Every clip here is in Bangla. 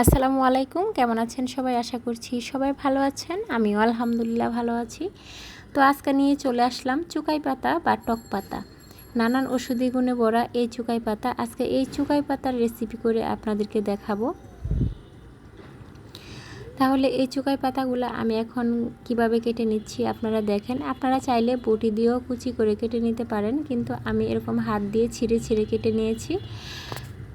আসসালামু আলাইকুম, কেমন আছেন সবাই? আশা করছি সবাই ভালো আছেন। আমিও আলহামদুলিল্লাহ ভালো আছি। তো আজকে নিয়ে চলে আসলাম চুকাই পাতা বা টক পাতা। নানান ওষুধি গুণে বড়া এই চুকাই পাতা। আজকে এই চুকাই পাতার রেসিপি করে আপনাদেরকে দেখাবো। তাহলে এই চুকাই পাতাগুলো আমি এখন কীভাবে কেটে নিচ্ছি আপনারা দেখেন। আপনারা চাইলে বটি দিয়েও কুচি করে কেটে নিতে পারেন, কিন্তু আমি এরকম হাত দিয়ে ছিঁড়ে ছিঁড়ে কেটে নিয়েছি।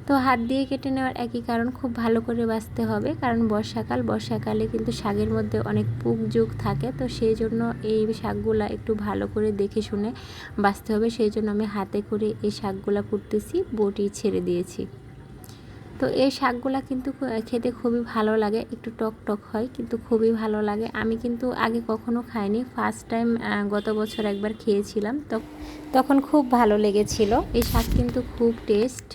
তো হাত দিয়ে কেটে নেওয়ার একই কারণ খুব ভালো করে বাঁচতে হবে। কারণ বর্ষাকাল, বর্ষাকালে কিন্তু শাকের মধ্যে অনেক পুক যুগ থাকে। তো সেই জন্য এই শাকগুলা একটু ভালো করে দেখে শুনে বাঁচতে হবে। সেই জন্য আমি হাতে করে এই শাকগুলা কুটতেছি, বটি ছেড়ে দিয়েছি। তো এই শাকগুলা কিন্তু খেতে খুবই ভালো লাগে, একটু টক টক হয়, কিন্তু খুবই ভালো লাগে। আমি কিন্তু আগে কখনো খাইনি ফার্স্ট টাইম গত বছর একবার খেয়েছিলাম। তো তখন খুব ভালো লেগেছিল। এই শাক কিন্তু খুব টেস্ট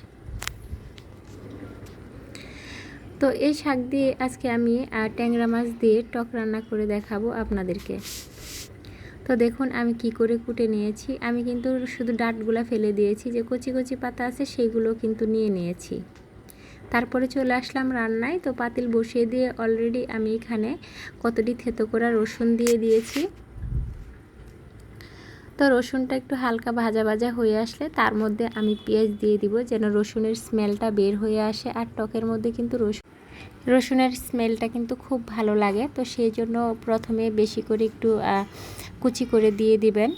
তো এই শাক দিয়ে আজকে আমি ট্যাংরা মাছ দিয়ে টক রান্না করে দেখাবো আপনাদেরকে। তো দেখুন আমি কি করে কুটে নিয়েছি। আমি কিন্তু শুধু ডাটগুলা ফেলে দিয়েছি, যে কচি কচি পাতা আছে সেইগুলো কিন্তু নিয়ে নিয়েছি। তারপরে চলে আসলাম রান্নায়। তো পাতিল বসিয়ে দিয়ে অলরেডি আমি এখানে কতটি থেতো করা রসুন দিয়ে দিয়েছি। তো রসুনটা একটু হালকা ভাজা ভাজা হয়ে আসলে তার মধ্যে আমি পেঁয়াজ দিয়ে দিব, যেন রসুনের স্মেলটা বের হয়ে আসে। আর টকের মধ্যে কিন্তু রসুন রসুনের স্মেলটা কিন্তু খুব ভালো লাগে, তো সেই জন্য প্রথমে বেশি করে একটু কুচি করে দিয়ে দিবেন।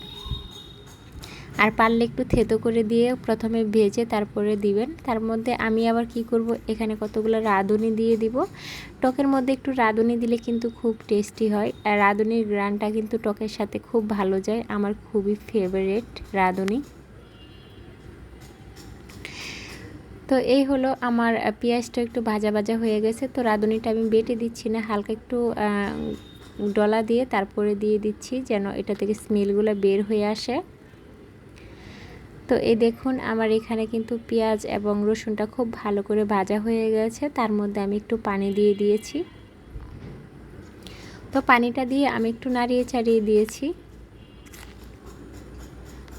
আর পারলে একটু থেতো করে দিয়ে প্রথমে ভেজে তারপরে দিবেন। তার মধ্যে আমি আবার কি করব, এখানে কতগুলো রাঁধুনি দিয়ে দিব। টকের মধ্যে একটু রাঁধুনি দিলে কিন্তু খুব টেস্টি হয়, আর রাঁধুনির গ্রানটা কিন্তু টকের সাথে খুব ভালো যায়। আমার খুবই ফেভারেট রাঁধুনি। তো এই হলো আমার পেঁয়াজটা একটু ভাজা ভাজা হয়ে গেছে। তো রাঁধুনিটা আমি বেটে দিচ্ছি না, হালকা একটু ডলা দিয়ে তারপরে দিয়ে দিচ্ছি যেন এটা থেকে স্মেলগুলো বের হয়ে আসে। তো এই দেখুন, আমার এখানে কিন্তু পেঁয়াজ এবং রসুনটা খুব ভালো করে ভাজা হয়ে গেছে। তার মধ্যে আমি একটু পানি দিয়ে দিয়েছি। তো পানিটা দিয়ে আমি একটু নাড়িয়ে চাড়িয়ে দিয়েছি।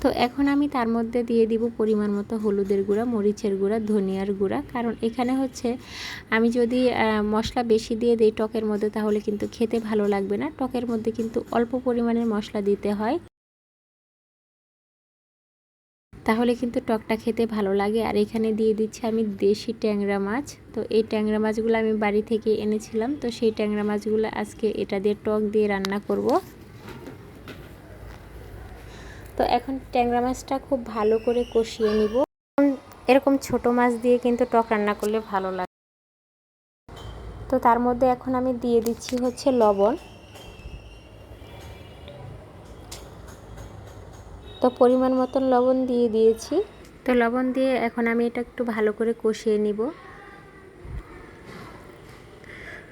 তো এখন আমি তার মধ্যে দিয়ে দিব পরিমাণ মতো হলুদের গুঁড়া, মরিচের গুঁড়া, ধনিয়ার গুঁড়া। কারণ এখানে হচ্ছে আমি যদি মশলা বেশি দিয়ে দিই টকের মধ্যে তাহলে কিন্তু খেতে ভালো লাগবে না। টকের মধ্যে কিন্তু অল্প পরিমাণের মশলা দিতে হয়। তাহলে কিন্তু টকটা খেতে ভালো লাগে। আর এখানে দিয়ে দিচ্ছি আমি দেশি ট্যাংরা মাছ। তো এই ট্যাংরা মাছগুলো আমি বাড়ি থেকে এনেছিলাম। তো সেই ট্যাংরা মাছগুলো আজকে এটা দিয়ে টক দিয়ে রান্না করব। তো এখন ট্যাংরা মাছটা খুব ভালো করে কষিয়ে নিব। এরকম ছোট মাছ দিয়ে কিন্তু টক রান্না করলে ভালো লাগে। তো তার মধ্যে এখন আমি দিয়ে দিচ্ছি হচ্ছে লবণ। তো পরিমাণ মতন লবণ দিয়ে দিয়েছি। তো লবণ দিয়ে এখন আমি এটা একটু ভালো করে কষিয়ে নিব।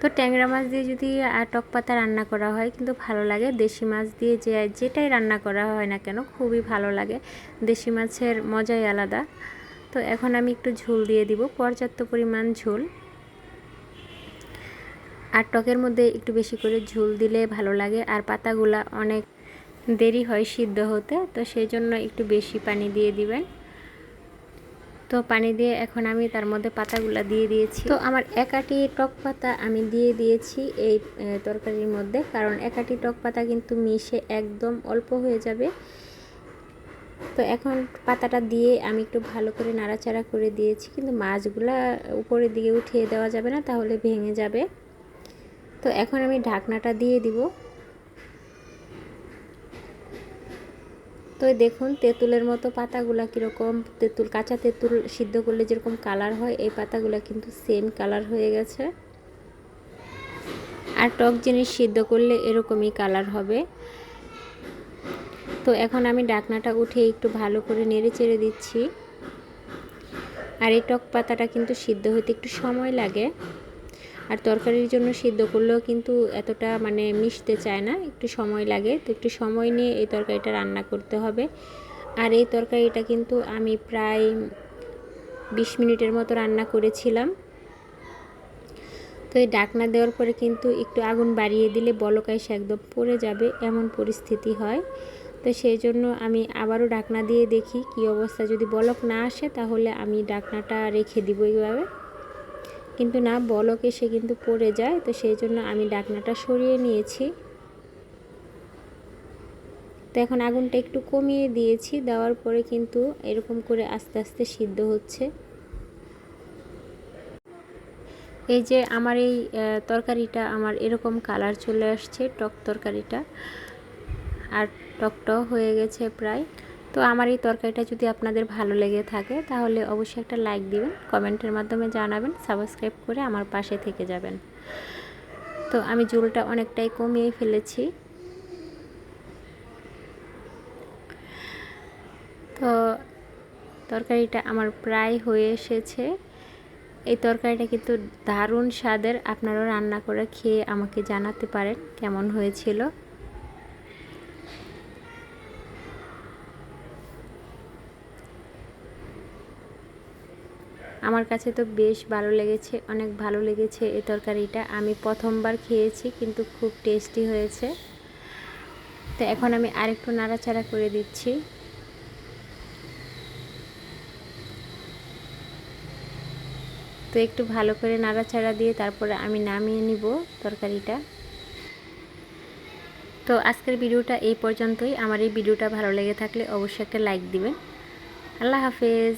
তো ট্যাংরা মাছ দিয়ে যদি টক পাতা রান্না করা হয়, কিন্তু ভালো লাগে। দেশি মাছ দিয়ে যে, যেটাই রান্না করা হয় না কেন, খুবই ভালো লাগে। দেশি মাছের মজাই আলাদা। তো এখন আমি একটু ঝোল দিয়ে দিব, পর্যাপ্ত পরিমাণ ঝোল। আর টকের মধ্যে একটু বেশি করে ঝোল দিলে ভালো লাগে। আর পাতাগুলা অনেক দেরি হয় সিদ্ধ হতে, তো সেই জন্য একটু বেশি পানি দিয়ে দিবেন। তো পানি দিয়ে এখন আমি তার মধ্যে পাতাগুলো দিয়ে দিয়েছি। তো আমার একাটি টক পাতা আমি দিয়ে দিয়েছি এই তরকারির মধ্যে। কারণ একাটি টক পাতা কিন্তু মিশে একদম অল্প হয়ে যাবে। তো এখন পাতাটা দিয়ে আমি একটু ভালো করে নাড়াচাড়া করে দিয়েছি। কিন্তু মাছগুলা উপরের দিকে উঠিয়ে দেওয়া যাবে না, তাহলে ভেঙে যাবে। তো এখন আমি ঢাকনাটা দিয়ে দিব। তো দেখুন, তেঁতুলের মতো পাতাগুলা কীরকম, তেঁতুল, কাঁচা তেঁতুল সিদ্ধ করলে যেরকম কালার হয়, এই পাতাগুলো কিন্তু সেম কালার হয়ে গেছে। আর টক জিনিস সিদ্ধ করলে এরকমই কালার হবে। তো এখন আমি ডাকনাটা উঠে একটু ভালো করে নেড়ে চেড়ে দিচ্ছি। আর এই টক পাতাটা কিন্তু সিদ্ধ হতে একটু সময় লাগে। আর তরকারির জন্য সিদ্ধ করলেও কিন্তু এতটা মানে মিশতে চায় না, একটু সময় লাগে। তো একটু সময় নিয়ে এই তরকারিটা রান্না করতে হবে। আর এই তরকারিটা কিন্তু আমি প্রায় বিশ মিনিটের মতো রান্না করেছিলাম। তো এই ডাকনা দেওয়ার পরে কিন্তু একটু আগুন বাড়িয়ে দিলে বলকাইসে একদম পড়ে যাবে, এমন পরিস্থিতি হয়। তো সেই জন্য আমি আবারও ডাকনা দিয়ে দেখি কি অবস্থা। যদি বলক না আসে তাহলে আমি ডাকনাটা রেখে দিব এইভাবে। কিন্তু না, বলক এসে কিন্তু পড়ে যায়, তো সেই জন্য আমি ডাকনাটা সরিয়ে নিয়েছি। তো এখন আগুনটা একটু কমিয়ে দিয়েছি, দেওয়ার পরে কিন্তু এরকম করে আস্তে আস্তে সিদ্ধ হচ্ছে। এই যে আমার এই তরকারিটা, আমার এরকম কালার চলে আসছে, টক তরকারিটা। আর টকটাও হয়ে গেছে প্রায়। তো আমার এই তরকারিটা যদি আপনাদের ভালো লেগে থাকে, তাহলে অবশ্যই একটা লাইক দিবেন কমেন্টের মাধ্যমে জানাবেন সাবস্ক্রাইব করে আমার পাশে থেকে যাবেন। তো আমি জুলটা অনেকটাই কমিয়ে ফেলেছি। তো তরকারিটা আমার প্রায় হয়ে এসেছে। এই তরকারিটা কিন্তু দারুণ স্বাদের, আপনারাও রান্না করে খেয়ে আমাকে জানাতে পারেন কেমন হয়েছিল। আমার কাছে তো বেশ ভালো লেগেছে, অনেক ভালো লেগেছে এই তরকারিটা। আমি প্রথমবার খেয়েছি, কিন্তু খুব টেস্টি হয়েছে। তো এখন আমি আরেকটু নাড়াচাড়া করে দিচ্ছি। তো একটু ভালো করে নাড়াচাড়া দিয়ে তারপরে আমি নামিয়ে নিব তরকারিটা। তো আজকের ভিডিওটা এই পর্যন্তই। আমার এই ভিডিওটা ভালো লেগে থাকলে অবশ্যই একটা লাইক দিবেন। আল্লাহ হাফেজ।